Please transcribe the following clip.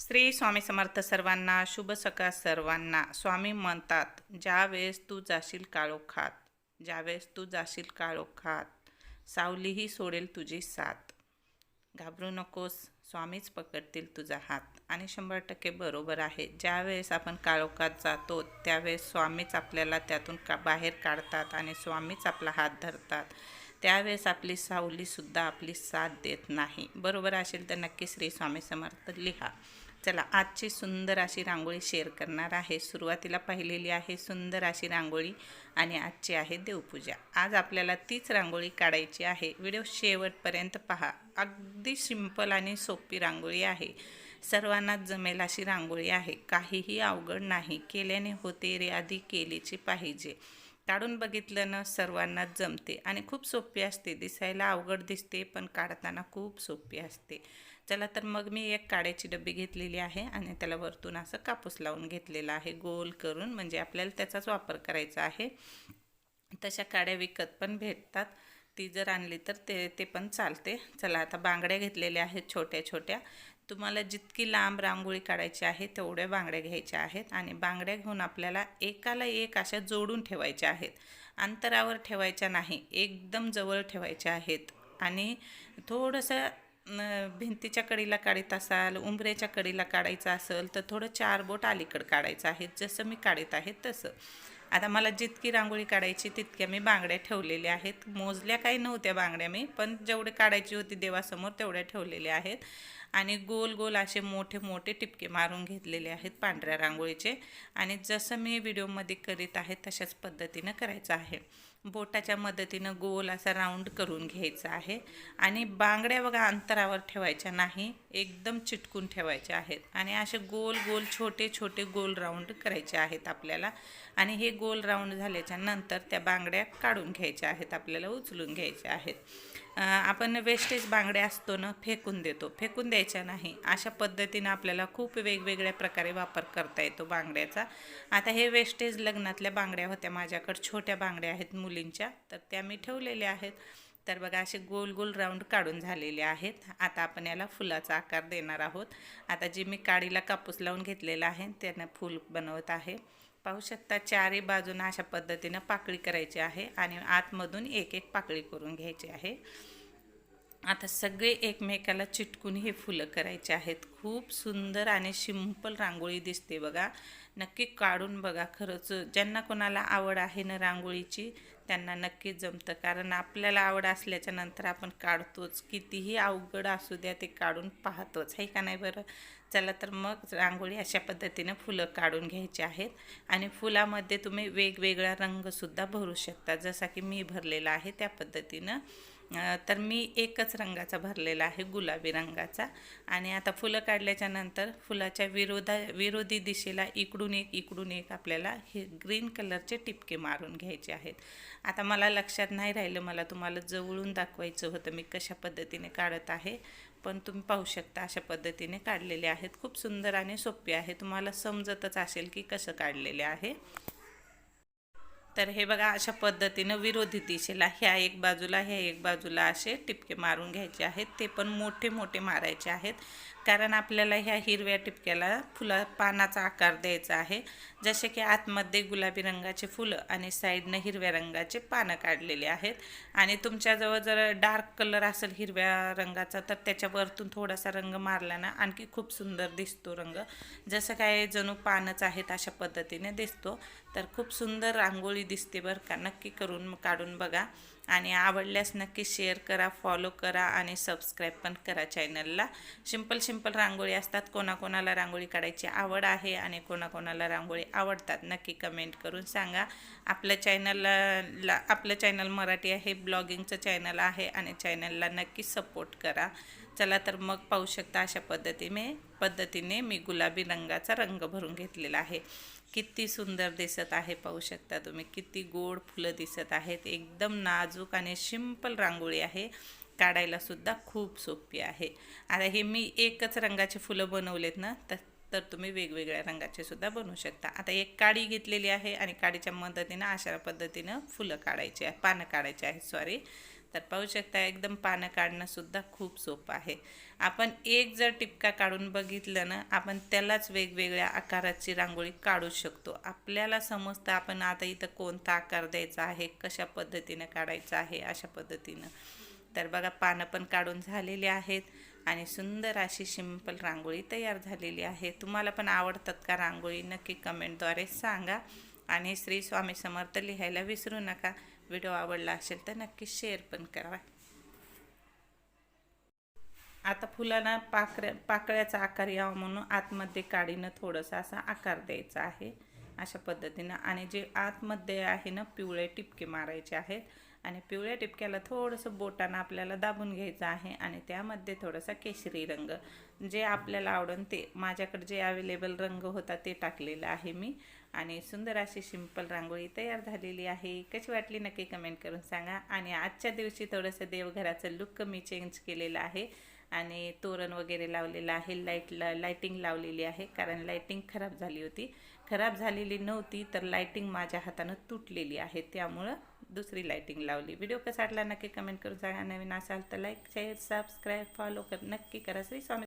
श्री स्वामी समर्थ सर्वांना शुभ सकाळ सर्वांना. स्वामी म्हणतात ज्यावेळेस तू जाशील काळोखात ज्यावेळेस तू जाशील काळोखात सावलीही सोडेल तुझी साथ. घाबरू नकोस स्वामीच पकडतील तुझा हात. आणि शंभर टक्के बरोबर आहे. ज्यावेळेस आपण काळोखात जातो त्यावेळेस स्वामीच आपल्याला त्यातून का बाहेर काढतात आणि स्वामीच आपला हात धरतात. त्यावेळेस आपली सावलीसुद्धा आपली साथ देत नाही. बरोबर असेल तर नक्की श्री स्वामी समर्थ लिहा. चला आजची सुंदर अशी रांगोळी शेअर करणार आहे. सुरुवातीला पाहिलेली आहे सुंदर अशी रांगोळी आणि आजची आहे देवपूजा. आज आपल्याला तीच रांगोळी काढायची आहे. व्हिडिओ शेवटपर्यंत पहा. अगदी सिंपल आणि सोपी रांगोळी आहे. सर्वांनाच जमेल अशी रांगोळी आहे. काहीही अवघड नाही. केल्याने होते रे आधी केलीची पाहिजे. काढून बघितलं ना सर्वांनाच जमते आणि खूप सोपी असते. दिसायला अवघड दिसते पण काढताना खूप सोपी असते. चला तर मग मी एक काड्याची डबी घेतलेली आहे आणि त्याला वरतून असं कापूस लावून घेतलेला आहे. गोल करून म्हणजे आपल्याला त्याचाच वापर करायचा आहे. तशा काड्या विकत पण भेटतात. ती जर आणली तर ते ते पण चालते. चला आता बांगड्या घेतलेल्या आहेत छोट्या छोट्या तुम्हाला जितकी लांब रांगोळी काढायची आहे तेवढ्या बांगड्या घ्यायच्या आहेत आणि बांगड्या घेऊन आपल्याला एकाला एक अशा जोडून ठेवायच्या आहेत. अंतरावर ठेवायच्या नाही एकदम जवळ ठेवायच्या आहेत. आणि थोडंसं भिंतीच्या कडीला काढीत असाल उंबऱ्याच्या कडीला काढायचं असेल तर थोडं चार बोट अलीकडं काढायचं आहे. जसं मी काढत आहे तसं. आता मला जितकी रांगोळी काढायची तितक्या मी बांगड्या ठेवलेल्या आहेत. मोजल्या काही नव्हत्या बांगड्या मी पण जेवढे काढायची होती देवासमोर तेवढ्या ठेवलेल्या आहेत. आणि गोल गोल असे मोठे मोठे टिपके मारून घेतलेले आहेत पांढऱ्या रांगोळीचे. आणि जसं मी व्हिडिओमध्ये करीत आहे तशाच पद्धतीनं करायचं आहे. बोटाच्या मदतीनं गोल असा राऊंड करून घ्यायचा आहे. आणि बांगड्या बघा अंतरावर ठेवायच्या नाही. एकदम चिटकून ठेवायच्या आहेत. आणि असे गोल गोल छोटे छोटे गोल राऊंड करायचे आहेत आपल्याला. आणि हे गोल राऊंड झाल्याच्यानंतर त्या बांगड्या काढून घ्यायच्या आहेत आपल्याला उचलून घ्यायच्या आहेत. आपण वेस्टेज बांगड्या असतो ना फेकून देतो. फेकून द्यायच्या नाही. अशा पद्धतीनं आपल्याला खूप वेगवेगळ्या प्रकारे वापर करता येतो बांगड्याचा. आता हे वेस्टेज लग्नातल्या बांगड्या होत्या. माझ्याकडे छोट्या बांगड्या आहेत मुलींच्या. तर त्या मी ठेवलेल्या आहेत. तर बघा असे गोल गोल राऊंड काढून झालेले आहेत. आता आपण याला फुलाचा आकार देणार आहोत. आता जे मी काडीला कापूस लावून घेतलेला आहे त्यानं फूल बनवत आहे. पाहू शकता चारही बाजूनं अशा पद्धतीनं पाकळी करायची आहे आणि आतमधून एक एक पाकळी करून घ्यायची आहे. आता सगळे एकमेकाला चिटकून हे फुलं करायचे आहेत. खूप सुंदर आणि सिंपल रांगोळी दिसते बघा. नक्की काढून बघा खरंच. ज्यांना कोणाला आवड आहे ना रांगोळीची त्यांना नक्कीच जमतं. कारण आपल्याला आवड असल्याच्या नंतर आपण काढतोच. कितीही अवघड असू द्या ते काढून पाहतोच. आहे का नाही बरं? चला तर मग रांगोळी अशा पद्धतीनं फुलं काढून घ्यायची आहेत. आणि फुलामध्ये तुम्ही वेगवेगळा रंगसुद्धा भरू शकता. जसा की मी भरलेला आहे त्या पद्धतीनं. तर मी एकच रंगाचा भरलेला आहे गुलाबी रंगाचा. आणि आता फुलं काढल्याच्या नंतर फुलाच्या विरोधा विरोधी दिशेला इकडून एक इकडून एक आपल्याला हे ग्रीन कलरचे टिपके मारून घ्यायचे आहेत. आता मला लक्षात नाही राहिलं मला तुम्हाला जवळून दाखवायचं होतं मी कशा पद्धतीने काढत आहे. पण तुम्ही पाहू शकता अशा पद्धतीने काढलेले आहेत. खूप सुंदर आणि सोपे आहे. तुम्हाला समजतच असेल की कसं काढलेले आहे. तर हे बघा अशा पद्धतीनं विरोधी दिशेला ह्या एक बाजूला ह्या एक बाजूला असे टिपके मारून घ्यायचे आहेत. ते पण मोठे मोठे मारायचे आहेत. कारण आपल्याला ह्या हिरव्या टिपक्याला फुला पानाचा आकार द्यायचा आहे. जसे की आतमध्ये गुलाबी रंगाचे फुलं आणि साईडनं हिरव्या रंगाचे पानं काढलेले आहेत. आणि तुमच्याजवळ जर डार्क कलर असेल हिरव्या रंगाचा तर त्याच्यावरतून थोडासा रंग मारला ना आणखी खूप सुंदर दिसतो रंग. जसं काय जणू पानच आहेत अशा पद्धतीने दिसतो. तर खूप सुंदर रांगोळी दिसते बरं का. नक्की करून काढून बघा. आणि आवडल्यास नक्की शेअर करा फॉलो करा आणि सबस्क्राईब पण करा चॅनलला. सिंपल सिंपल रांगोळी असतात. कोणाकोणाला रांगोळी काढायची आवड आहे आणि कोणाकोणाला रांगोळी आवडतात नक्की कमेंट करून सांगा. आपल्या चॅनलला आपलं चॅनल मराठी आहे ब्लॉगिंगचं चॅनल आहे आणि चॅनलला नक्की सपोर्ट करा. चला तर मग पाहू शकता अशा पद्धतीने पद्धतीने मी गुलाबी रंगाचा रंग भरून घेतलेला आहे. किती सुंदर दिसत आहे पाहू शकता तुम्ही. किती गोड फुलं दिसत आहेत. एकदम नाजूक आणि सिंपल रांगोळी आहे. काढायलासुद्धा खूप सोपी आहे. आता हे मी एकच रंगाचे फुलं बनवलेत ना तर तर तुम्ही वेगवेगळ्या रंगाचे सुद्धा बनवू शकता. आता एक काडी घेतलेली आहे आणि काडीच्या मदतीनं अशा पद्धतीनं फुलं काढायची आहे पानं काढायची आहेत सॉरी तर पाहू शकता एकदम पानं काढणंसुद्धा खूप सोपं आहे. आपण एक जर टिपका काढून बघितलं ना आपण त्यालाच वेगवेगळ्या आकाराची रांगोळी काढू शकतो. आपल्याला समजतं आपण आता इथं कोणता आकार द्यायचा आहे कशा पद्धतीनं काढायचं आहे अशा पद्धतीनं. तर बघा पानं पण काढून झालेली आहेत. आणि सुंदर अशी सिंपल रांगोळी तयार झालेली आहे. तुम्हाला पण आवडतात का रांगोळी? नक्की कमेंटद्वारे सांगा. आणि श्री स्वामी समर्थ लिहायला विसरू नका. व्हिडिओ आवडला असेल तर नक्की शेअर पण करा. आता फुलांना पाकळ्या पाकळ्याचा आकार यावा म्हणून आतमध्ये काडीनं थोडंसं असा आकार द्यायचा आहे. अशा पद्धतीनं. आणि जे आतमध्ये आहे ना पिवळे टिपके मारायचे आहेत. आणि पिवळ्या टिपक्याला थोडंसं बोटानं आपल्याला दाबून घ्यायचं आहे आणि त्यामध्ये थोडासा केशरी रंग. जे आपल्याला आवडून ते माझ्याकडे जे अवेलेबल रंग होता ते टाकलेलं आहे मी. आणि सुंदर अशी सिंपल रांगोळी तयार झालेली आहे. कशी वाटली नक्की कमेंट करून सांगा. आणि आजच्या दिवशी थोडंसं देवघराचं लुक मी चेंज केलेलं आहे. आणि तोरण वगैरे लावलेलं आहे. लाइट ला लाईटिंग लावलेली आहे. कारण लाईटिंग खराब झाली होती. खराब झालेली नव्हती तर लाईटिंग माझ्या हातानं तुटलेली आहे. त्यामुळं दुसरी लाईटिंग लावली. व्हिडिओ कसा वाटला नक्की कमेंट करून सांगा. नवीन असाल तर लाईक शेअर सबस्क्राईब फॉलो कर नक्की करा. श्री स्वामी